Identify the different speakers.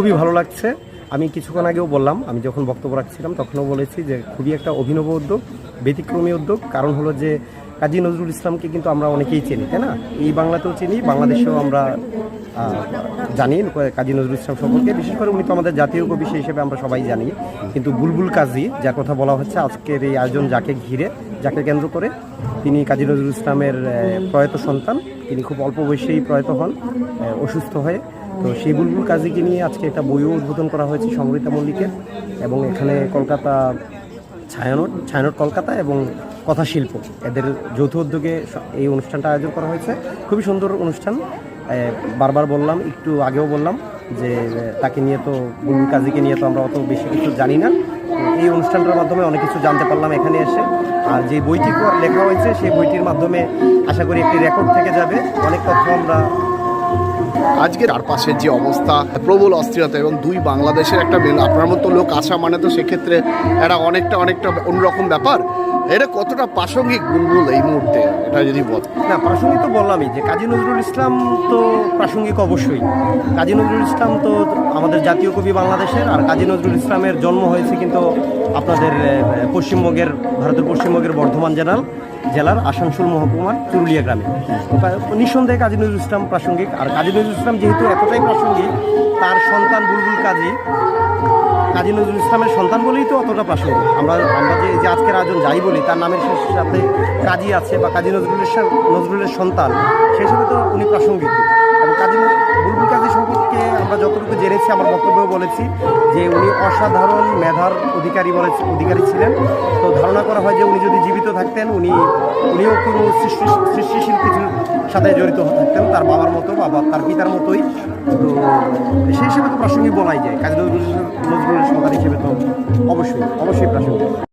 Speaker 1: খুবই ভালো লাগছে। আমি কিছুক্ষণ আগেও বললাম, আমি যখন বক্তব্য রাখছিলাম তখনও বলেছি যে খুবই একটা অভিনব উদ্যোগ, ব্যতিক্রমী উদ্যোগ। কারণ হলো যে কাজী নজরুল ইসলামকে কিন্তু আমরা অনেকেই চিনি, তাই না? এই বাংলাতেও চিনি, বাংলাদেশেও আমরা জানি কাজী নজরুল ইসলাম সম্পর্কে। বিশেষ করে উনি তো আমাদের জাতীয় কবি সেই হিসেবে আমরা সবাই জানি। কিন্তু বুলবুল কাজী, যার কথা বলা হচ্ছে, আজকের এই আয়োজন যাকে ঘিরে, যাকে কেন্দ্র করে তিনি কাজী নজরুল ইসলামের প্রয়াত সন্তান। তিনি খুব অল্প বয়সেই প্রয়াত হন অসুস্থ হয়ে। তো সেই বুলবুল কাজীকে নিয়ে আজকে একটা বইও উদ্বোধন করা হয়েছে সমৃতা মল্লিকের, এবং এখানে কলকাতা ছায়ানট ছায়ানট কলকাতা এবং কথা শিল্প। এদের যৌথ উদ্যোগে এই অনুষ্ঠানটা আয়োজন করা হয়েছে। খুবই সুন্দর অনুষ্ঠান। বারবার বললাম, একটু আগেও বললাম যে তাকে নিয়ে তো, বুলবুল কাজীকে নিয়ে তো আমরা অত বেশি কিছু জানি না। এই অনুষ্ঠানটার মাধ্যমে অনেক কিছু জানতে পারলাম এখানে এসে। আর যে বইটি লেখা হয়েছে, সেই বইটির মাধ্যমে আশা করি একটি রেকর্ড থেকে যাবে। অনেক তথ্য আমরা
Speaker 2: আজকে চারপাশের যে অবস্থা, প্রবল অস্থিরতা এবং দুই বাংলাদেশের একটা মেল আপনার মতো লোক আসা মানে তো সেক্ষেত্রে এটা অনেকটা অনেকটা অন্যরকম ব্যাপার। এটা কতটা প্রাসঙ্গিক বুলবুল এই মুহূর্তে, এটা যদি বল?
Speaker 1: না, প্রাসঙ্গিক তো বললামই যে কাজী নজরুল ইসলাম তো প্রাসঙ্গিক অবশ্যই। কাজী নজরুল ইসলাম তো আমাদের জাতীয় কবি বাংলাদেশের, আর কাজী নজরুল ইসলামের জন্ম হয়েছে কিন্তু আপনাদের পশ্চিমবঙ্গের, ভারতের পশ্চিমবঙ্গের বর্ধমান জেলার জেলার আসানসোল মহকুমার চুরুলিয়া গ্রামে। নিঃসন্দেহে কাজী নজরুল ইসলাম প্রাসঙ্গিক। আর কাজী নজরুল ইসলাম যেহেতু এতটাই প্রাসঙ্গিক, তার সন্তান বুলবুল কাজী কাজী নজরুল ইসলামের সন্তান বলেই তো অতটা প্রাসঙ্গিক। আমরা আমরা যে যে আজকের আয়োজন যাই বলি, তার নামের সাথে কাজী আছে বা কাজী নজরুলের সা- নজরুলের সন্তান, সেই হিসেবে তো উনি প্রাসঙ্গিক। এবং কাজী আমার বক্তব্যও বলেছি যে উনি অসাধারণ মেধার অধিকারী বলে অধিকারী ছিলেন। তো ধারণা করা হয় যে উনি যদি জীবিত থাকতেন, উনি উনিও কোনো সৃষ্টিশীল কিছুর সাথে জড়িত থাকতেন, তার বাবার মতো বাবা তার পিতার মতোই। তো সেই হিসেবে তো প্রাসঙ্গিক বলাই যায়। কাজী নজরুল নজরুলের সন্তান হিসেবে তো অবশ্যই অবশ্যই প্রাসঙ্গিক।